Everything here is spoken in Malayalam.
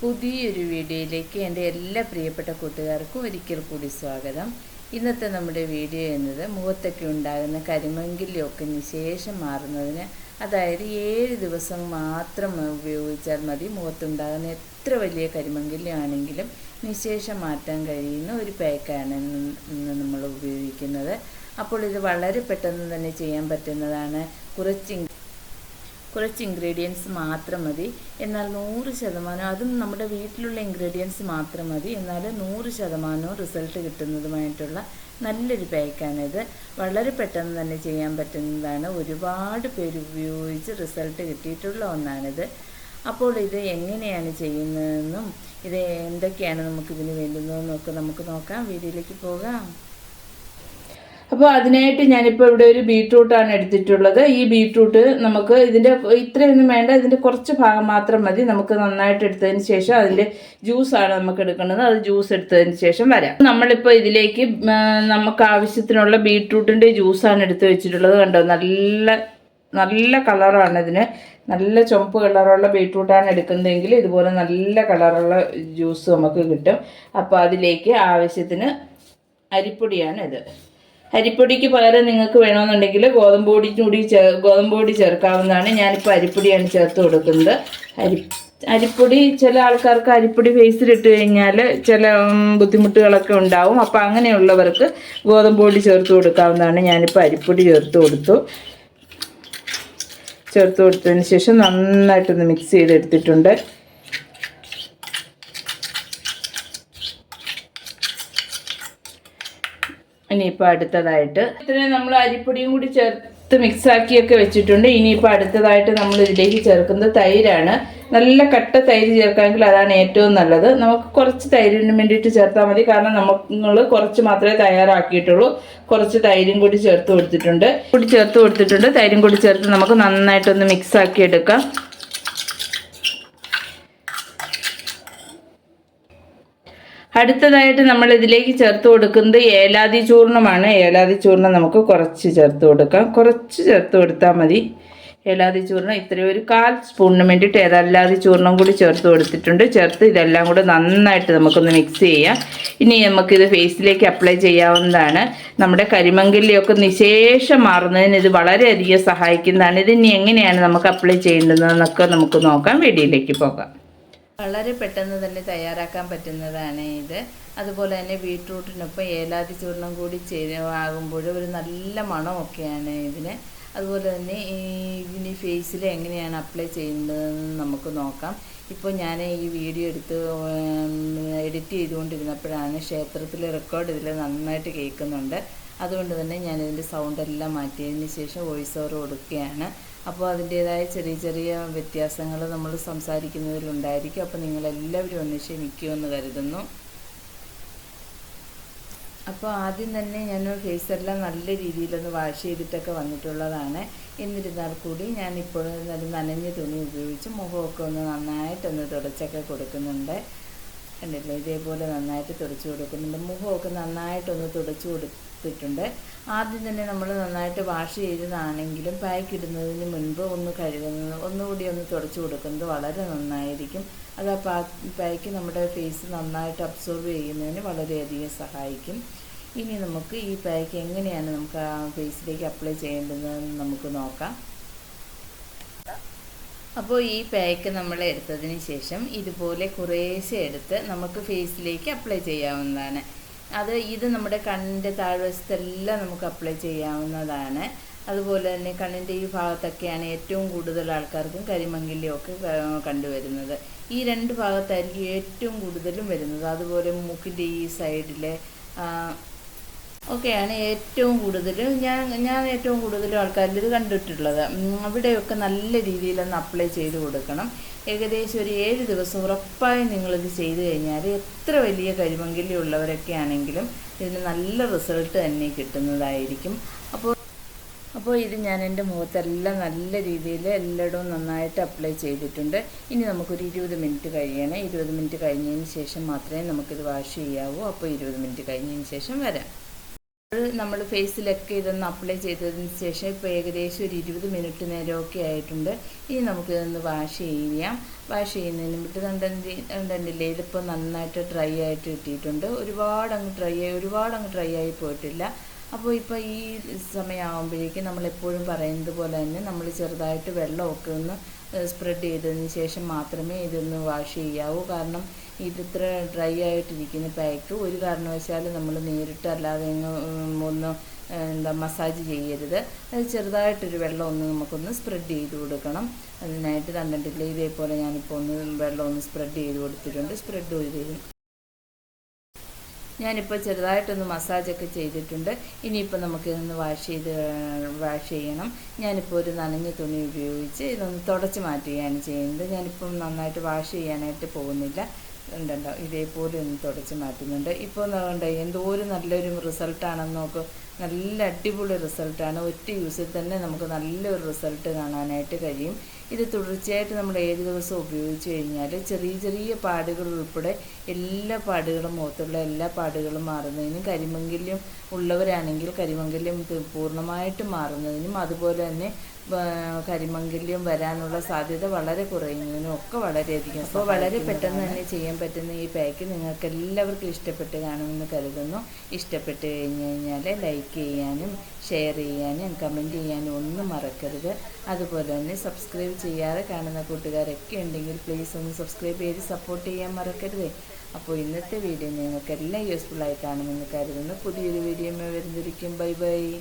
പുതിയൊരു വീഡിയോയിലേക്ക് എന്റെ എല്ലാ പ്രിയപ്പെട്ട കൂട്ടുകാർക്കും ഒരിക്കൽ കൂടി സ്വാഗതം. ഇന്നത്തെ നമ്മുടെ വീഡിയോ എന്നത് മുഖത്തൊക്കെ ഉണ്ടാകുന്ന കരിമങ്കിലൊക്കെ നിശേഷം മാറുന്നതിന് അതായത് ഏഴ് ദിവസം മാത്രം ഉപയോഗിച്ചാൽ മതി മുഖത്തുണ്ടാകുന്ന എത്ര വലിയ കരിമങ്കിലാണെങ്കിലും നിശേഷം മാറ്റാൻ കഴിയുന്ന ഒരു പാക്കാണ് നമ്മൾ ഉപയോഗിക്കുന്നത്. അപ്പോൾ ഇത് വളരെ പെട്ടെന്ന് തന്നെ ചെയ്യാൻ പറ്റുന്നതാണ്. കുറച്ച് കുറച്ച് ഇൻഗ്രീഡിയൻസ് മാത്രം മതി. എന്നാൽ നൂറ് ശതമാനം അതും നമ്മുടെ വീട്ടിലുള്ള ഇൻഗ്രീഡിയൻസ് മാത്രം മതി. എന്നാൽ നൂറ് ശതമാനവും റിസൾട്ട് കിട്ടുന്നതുമായിട്ടുള്ള നല്ലൊരു പാക്കാണിത് വളരെ പെട്ടെന്ന് തന്നെ ചെയ്യാൻ പറ്റുന്നതാണ്. ഒരുപാട് പേര് ഉപയോഗിച്ച് റിസൾട്ട് കിട്ടിയിട്ടുള്ള ഒന്നാണിത്. അപ്പോൾ ഇത് എങ്ങനെയാണ് ചെയ്യുന്നതെന്നും ഇത് എന്തൊക്കെയാണ് നമുക്ക് ഇതിന് വേണ്ടുന്നതെന്നൊക്കെ നമുക്ക് നോക്കാം. വീഡിയോയിലേക്ക് പോകാം. അപ്പോൾ അതിനായിട്ട് ഞാനിപ്പോൾ ഇവിടെ ഒരു ബീട്രൂട്ടാണ് എടുത്തിട്ടുള്ളത്. ഈ ബീട്രൂട്ട് നമുക്ക് ഇതിന്റെ ഇത്രയൊന്നും വേണ്ട ഇതിന്റെ കുറച്ച് ഭാഗം മാത്രം മതി. നമുക്ക് നന്നായിട്ട് എടുത്തതിന് ശേഷം അതിന്റെ ജ്യൂസാണ് നമുക്ക് എടുക്കുന്നത്. അത് ജ്യൂസ് എടുത്തതിന് ശേഷം വരാം. നമ്മളിപ്പോൾ ഇതിലേക്ക് നമുക്ക് ആവശ്യത്തിനുള്ള ബീട്രൂട്ടിന്റെ ജ്യൂസാണ് എടുത്ത് വെച്ചിട്ടുള്ളത് കണ്ടോ? നല്ല നല്ല കളറാണ് ഇതിന്. നല്ല ചുമപ്പ് കളറുള്ള ബീട്രൂട്ടാണ് എടുക്കുന്നതെങ്കിൽ ഇതുപോലെ നല്ല കളറുള്ള ജ്യൂസ് നമുക്ക് കിട്ടും. അപ്പോൾ അതിലേക്ക് ആവശ്യത്തിന് അരിപ്പൊടിയാണ് ഇത്. അരിപ്പൊടിക്ക് പകരം നിങ്ങൾക്ക് വേണമെന്നുണ്ടെങ്കിൽ ഗോതമ്പ് പൊടി കൂടി ചേ ഗോതമ്പ് പൊടി ചേർക്കാവുന്നതാണ്. ഞാനിപ്പോൾ അരിപ്പൊടിയാണ് ചേർത്ത് കൊടുക്കുന്നത്. അരി അരിപ്പൊടി ചില ആൾക്കാർക്ക് അരിപ്പൊടി ഫേസിലിട്ട് കഴിഞ്ഞാൽ ചില ബുദ്ധിമുട്ടുകളൊക്കെ ഉണ്ടാവും. അപ്പോൾ അങ്ങനെയുള്ളവർക്ക് ഗോതമ്പ് പൊടി ചേർത്ത് കൊടുക്കാവുന്നതാണ്. ഞാനിപ്പോൾ അരിപ്പൊടി ചേർത്ത് കൊടുത്തു. ചേർത്ത് കൊടുത്തതിന് ശേഷം നന്നായിട്ടൊന്ന് മിക്സ് ചെയ്തെടുത്തിട്ടുണ്ട്. ഇനിയിപ്പോൾ അടുത്തതായിട്ട് ഇത്രയും നമ്മൾ അരിപ്പൊടിയും കൂടി ചേർത്ത് മിക്സാക്കിയൊക്കെ വെച്ചിട്ടുണ്ട്. ഇനിയിപ്പോൾ അടുത്തതായിട്ട് നമ്മൾ ഇതിലേക്ക് ചേർക്കുന്നത് തൈരാണ്. നല്ല കട്ട തൈര് ചേർക്കാമെങ്കിൽ അതാണ് ഏറ്റവും നല്ലത്. നമുക്ക് കുറച്ച് തൈരിന് വേണ്ടിയിട്ട് ചേർത്താൽ മതി. കാരണം നമ്മൾ കുറച്ച് മാത്രമേ തയ്യാറാക്കിയിട്ടുള്ളൂ. കുറച്ച് തൈരും കൂടി ചേർത്ത് കൊടുത്തിട്ടുണ്ട്. കൂടി ചേർത്ത് കൊടുത്തിട്ടുണ്ട്. തൈരും കൂടി ചേർത്ത് നമുക്ക് നന്നായിട്ടൊന്ന് മിക്സാക്കി എടുക്കാം അടുത്തതായിട്ട് നമ്മൾ ഇതിലേക്ക് ചേർത്ത് കൊടുക്കുന്നത് ഏലാതി ചൂർണമാണ്. ഏലാതി ചൂർണം നമുക്ക് കുറച്ച് ചേർത്ത് കൊടുക്കാം. കുറച്ച് ചേർത്ത് കൊടുത്താൽ മതി. ഏലാതി ചൂർണം ഇത്രയും ഒരു കാൽ സ്പൂണിന് വേണ്ടിയിട്ട് ഏതല്ലാതി ചൂർണം കൂടി ചേർത്ത് കൊടുത്തിട്ടുണ്ട്. ചേർത്ത് ഇതെല്ലാം കൂടെ നന്നായിട്ട് നമുക്കൊന്ന് മിക്സ് ചെയ്യാം. ഇനി നമുക്കിത് ഫേസിലേക്ക് അപ്ലൈ ചെയ്യാവുന്നതാണ്. നമ്മുടെ കരിമങ്കലിയൊക്കെ നിശേഷം മാറുന്നതിന് ഇത് വളരെയധികം സഹായിക്കുന്നതാണ്. ഇതിനി എങ്ങനെയാണ് നമുക്ക് അപ്ലൈ ചെയ്യേണ്ടതെന്നൊക്കെ നമുക്ക് നോക്കാം. വീഡിയോയിലേക്ക് പോകാം. വളരെ പെട്ടെന്ന് തന്നെ തയ്യാറാക്കാൻ പറ്റുന്നതാണ് ഇത്. അതുപോലെ തന്നെ ബീട്രൂട്ടിനൊപ്പം ഏലാതി ചൂർണം കൂടി ആകുമ്പോൾ ഒരു നല്ല മണമൊക്കെയാണ് ഇതിന്. അതുപോലെ തന്നെ ഇതിന് ഫേസിൽ എങ്ങനെയാണ് അപ്ലൈ ചെയ്യുന്നതെന്ന് നമുക്ക് നോക്കാം. ഇപ്പോൾ ഞാൻ ഈ വീഡിയോ എടുത്ത് എഡിറ്റ് ചെയ്തുകൊണ്ടിരുന്നപ്പോഴാണ് ക്ഷേത്രത്തിൽ റെക്കോർഡ് ഇതിൽ നന്നായിട്ട് കേൾക്കുന്നുണ്ട്. അതുകൊണ്ട് തന്നെ ഞാനിതിന്റെ സൗണ്ടെല്ലാം മാറ്റിയതിന് ശേഷം വോയിസ് ഓവർ കൊടുക്കുകയാണ്. അപ്പോൾ അതിന്റേതായ ചെറിയ ചെറിയ വ്യത്യാസങ്ങൾ നമ്മൾ സംസാരിക്കുന്നതിലുണ്ടായിരിക്കും. അപ്പോൾ നിങ്ങളെല്ലാവരും ഒന്ന് ക്ഷമിക്കുമെന്ന് കരുതുന്നു. അപ്പോൾ ആദ്യം തന്നെ ഞാൻ ഫേസെല്ലാം നല്ല രീതിയിലൊന്ന് വാഷ് ചെയ്തിട്ടൊക്കെ വന്നിട്ടുള്ളതാണ്. എന്നിരുന്നാൽ കൂടി ഞാൻ ഇപ്പോഴും നല്ല നനഞ്ഞ തുണി ഉപയോഗിച്ച് മുഖമൊക്കെ ഒന്ന് നന്നായിട്ടൊന്ന് തുടച്ചൊക്കെ കൊടുക്കുന്നുണ്ട്. കണ്ടില്ലേ ഇതേപോലെ നന്നായിട്ട് തുടച്ചു കൊടുക്കുന്നുണ്ട്. മുഖമൊക്കെ നന്നായിട്ടൊന്ന് തുടച്ചു കൊടുത്തിട്ടുണ്ട്. ആദ്യം തന്നെ നമ്മൾ നന്നായിട്ട് വാഷ് ചെയ്തതാണെങ്കിലും പാക്ക് ഇടുന്നതിന് മുൻപ് ഒന്ന് കഴുകുന്നത് ഒന്നുകൂടി ഒന്ന് തുടച്ചു കൊടുക്കുന്നത് വളരെ നന്നായിരിക്കും. അത് ആ പാക്ക് നമ്മുടെ ഫേസ് നന്നായിട്ട് അബ്സോർബ് ചെയ്യുന്നതിന് വളരെയധികം സഹായിക്കും. ഇനി നമുക്ക് ഈ പാക്ക് എങ്ങനെയാണ് നമുക്ക് ആ ഫേസിലേക്ക് അപ്ലൈ ചെയ്യേണ്ടതെന്ന് നമുക്ക് നോക്കാം. അപ്പോൾ ഈ പാക്ക് നമ്മൾ എടുത്തതിന് ശേഷം ഇതുപോലെ കുറേശ്ശെ എടുത്ത് നമുക്ക് ഫേസിലേക്ക് അപ്ലൈ ചെയ്യാവുന്നതാണ്. അത് ഇത് നമ്മുടെ കണ്ണിന്റെ താഴ്വശത്തെല്ലാം നമുക്ക് അപ്ലൈ ചെയ്യാവുന്നതാണ്. അതുപോലെ തന്നെ കണ്ണിന്റെ ഈ ഭാഗത്തൊക്കെയാണ് ഏറ്റവും കൂടുതൽ ആൾക്കാർക്കും കരിമങ്കിലൊക്കെ കണ്ടുവരുന്നത്. ഈ രണ്ട് ഭാഗത്തായിരിക്കും ഏറ്റവും കൂടുതലും വരുന്നത്. അതുപോലെ മൂക്കിന്റെ ഈ സൈഡിലെ ഒക്കെയാണ് ഏറ്റവും കൂടുതൽ ഞാൻ ഞാൻ ഏറ്റവും കൂടുതൽ ആൾക്കാരിൽ ഇത് കണ്ടിട്ടുള്ളത്. അവിടെയൊക്കെ നല്ല രീതിയിലൊന്ന് അപ്ലൈ ചെയ്ത് കൊടുക്കണം. ഏകദേശം ഒരു ഏഴ് ദിവസം ഉറപ്പായും നിങ്ങളിത് ചെയ്തു കഴിഞ്ഞാൽ എത്ര വലിയ കരിമങ്കിലി ഉള്ളവരൊക്കെ ആണെങ്കിലും ഇതിന് നല്ല റിസൾട്ട് തന്നെ കിട്ടുന്നതായിരിക്കും. അപ്പോൾ അപ്പോൾ ഇത് ഞാൻ എന്റെ മുഖത്തെല്ലാം നല്ല രീതിയിൽ എല്ലായിടവും നന്നായിട്ട് അപ്ലൈ ചെയ്തിട്ടുണ്ട്. ഇനി നമുക്കൊരു ഇരുപത് മിനിറ്റ് കഴിയണം. ഇരുപത് മിനിറ്റ് കഴിഞ്ഞതിന് ശേഷം മാത്രമേ നമുക്കിത് വാഷ് ചെയ്യാവൂ. അപ്പോൾ ഇരുപത് മിനിറ്റ് കഴിഞ്ഞതിന് ശേഷം വരാം. നമ്മൾ ഫേസിലൊക്കെ ഇതൊന്ന് അപ്ലൈ ചെയ്തതിന് ശേഷം ഇപ്പോൾ ഏകദേശം ഒരു ഇരുപത് മിനിറ്റ് നേരമൊക്കെ ആയിട്ടുണ്ട്. ഇനി നമുക്കിതൊന്ന് വാഷ് ചെയ്യാം. വാഷ് ചെയ്യുന്നതിന് മുമ്പ് കണ്ടി കണ്ടില്ലേ ഇതിപ്പോൾ നന്നായിട്ട് ഡ്രൈ ആയിട്ട് കിട്ടിയിട്ടുണ്ട്. ഒരുപാട് അങ്ങ് ഡ്രൈ ആയി ഒരുപാട് അങ്ങ് ഡ്രൈ ആയി പോയിട്ടില്ല. അപ്പോൾ ഇപ്പോൾ ഈ സമയമാകുമ്പോഴേക്കും നമ്മൾ എപ്പോഴും പറയുന്നത് പോലെ തന്നെ നമ്മൾ ചെറുതായിട്ട് വെള്ളമൊക്കെ ഒന്ന് സ്പ്രെഡ് ചെയ്തതിന് ശേഷം മാത്രമേ ഇതൊന്ന് വാഷ് ചെയ്യാവൂ. കാരണം ഇതിത്ര ഡ്രൈ ആയിട്ടിരിക്കുന്ന. പാക്ക് ഒരു കാരണവശാലും നമ്മൾ നേരിട്ട് അല്ലാതെ അങ്ങ് ഒന്ന് എന്താ മസാജ് ചെയ്യരുത്. അത് ചെറുതായിട്ടൊരു വെള്ളം ഒന്ന് നമുക്കൊന്ന് സ്പ്രെഡ് ചെയ്ത് കൊടുക്കണം. അതിനായിട്ട് കണ്ടിട്ടില്ല ഇതേപോലെ ഞാനിപ്പോൾ ഒന്ന് വെള്ളം ഒന്ന് സ്പ്രെഡ് ചെയ്ത് കൊടുത്തിട്ടുണ്ട്. സ്പ്രെഡ് ചെയ്ത് ഞാനിപ്പോൾ ചെറുതായിട്ടൊന്ന് മസാജൊക്കെ ചെയ്തിട്ടുണ്ട്. ഇനിയിപ്പോൾ നമുക്കിതൊന്ന് വാഷ് ചെയ്ത് വാഷ് ചെയ്യണം. ഞാനിപ്പോൾ ഒരു നനഞ്ഞ തുണി ഉപയോഗിച്ച് ഇതൊന്ന് തുടച്ച് മാറ്റുകയാണ് ചെയ്യുന്നത്. ഞാനിപ്പം നന്നായിട്ട് വാഷ് ചെയ്യാനായിട്ട് പോകുന്നില്ല. ഉണ്ടല്ലോ. ഇതേപോലെ ഒന്ന് തുടച്ച് മാറ്റുന്നുണ്ട്. ഇപ്പോൾ എന്തോ എന്തോരം നല്ലൊരു റിസൾട്ടാണെന്ന് നോക്ക്. നല്ല അടിപൊളി റിസൾട്ടാണ് ഒറ്റ യൂസിൽ തന്നെ നമുക്ക് നല്ലൊരു റിസൾട്ട് കാണാനായിട്ട് കഴിയും. ഇത് തുടർച്ചയായിട്ട് നമ്മൾ ഏത് ദിവസം ഉപയോഗിച്ച് കഴിഞ്ഞാൽ ചെറിയ ചെറിയ പാടുകൾ ഉൾപ്പെടെ എല്ലാ പാടുകളും മുഖത്തുള്ള എല്ലാ പാടുകളും മാറുന്നതിനും കരിമങ്കല്യം ഉള്ളവരാണെങ്കിൽ കരിമങ്കല്യം പൂർണമായിട്ട് മാറുന്നതിനും അതുപോലെ തന്നെ ആ, കരിമങ്കല്യം വരാനുള്ള സാധ്യത വളരെ കുറയുന്നതിനും ഒക്കെ വളരെയധികം. അപ്പോൾ വളരെ പെട്ടെന്ന് തന്നെ ചെയ്യാൻ പറ്റുന്ന ഈ പാക്ക് നിങ്ങൾക്ക് എല്ലാവർക്കും ഇഷ്ടപ്പെട്ട് കാണുമെന്ന് കരുതുന്നു. ഇഷ്ടപ്പെട്ട് കഴിഞ്ഞ് കഴിഞ്ഞാൽ ലൈക്ക് ചെയ്യാനും ഷെയർ ചെയ്യാനും കമന്റ് ചെയ്യാനും ഒന്നും മറക്കരുത്. അതുപോലെ തന്നെ സബ്സ്ക്രൈബ് ചെയ്യാതെ കാണുന്ന കൂട്ടുകാരൊക്കെ ഉണ്ടെങ്കിൽ പ്ലീസ് ഒന്ന് സബ്സ്ക്രൈബ് ചെയ്ത് സപ്പോർട്ട് ചെയ്യാൻ മറക്കരുത്. അപ്പോൾ ഇന്നത്തെ വീഡിയോ നിങ്ങൾക്ക് എല്ലാം യൂസ്ഫുള്ളായി കാണുമെന്ന് കരുതുന്നു. പുതിയൊരു വീഡിയോ വരുന്നിരിക്കും ബൈ ബൈ.